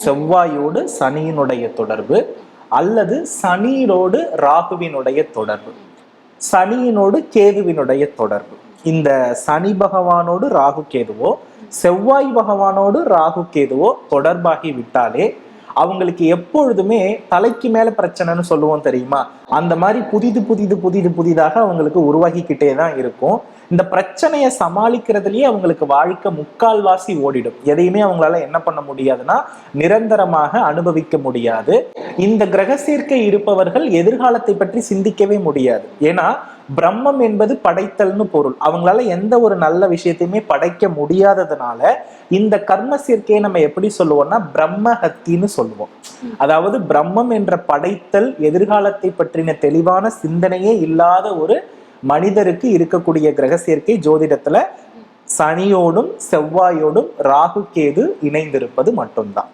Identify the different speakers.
Speaker 1: செவ்வாயோடு சனியினுடைய தொடர்பு அல்லது சனியோடு ராகுவினுடைய தொடர்பு. சனியினோடு கேதுவினுடைய தொடர்பு. இந்த சனி பகவானோடு ராகு கேதுவோ செவ்வாய் பகவானோடு ராகு கேதுவோ தொடர்பாகி விட்டாலே அவங்களுக்கு எப்பொழுதுமே தலைக்கு மேல பிரச்சனைன்னு சொல்லுவோம் தெரியுமா? அந்த மாதிரி புதிது புதிது புதிது புதிதாக அவங்களுக்கு உருவாகிக்கிட்டே தான் இருக்கும். இந்த பிரச்சனையை சமாளிக்கிறதுலயே அவங்களுக்கு வாழ்க்கை முக்கால்வாசி ஓடிடும். எதையுமே அவங்களால என்ன பண்ண முடியாதுன்னா நிரந்தரமாக அனுபவிக்க முடியாது. இந்த கிரக சேர்க்கை இருப்பவர்கள் எதிர்காலத்தை பற்றி சிந்திக்கவே முடியாது. ஏன்னா பிரம்மம் என்பது படைத்தல்னு பொருள். அவங்களால எந்த ஒரு நல்ல விஷயத்தையுமே படைக்க முடியாததுனால இந்த கர்ம சேர்க்கையை நம்ம எப்படி சொல்லுவோம்னா பிரம்மஹத்தின்னு சொல்லுவோம். அதாவது பிரம்மம் என்ற படைத்தல் எதிர்காலத்தை பற்றின தெளிவான சிந்தனையே இல்லாத ஒரு மனிதருக்கு இருக்கக்கூடிய கிரக சேர்க்கை ஜோதிடத்துல சனியோடும் செவ்வாயோடும் ராகு கேது இணைந்திருப்பது மட்டும்தான்.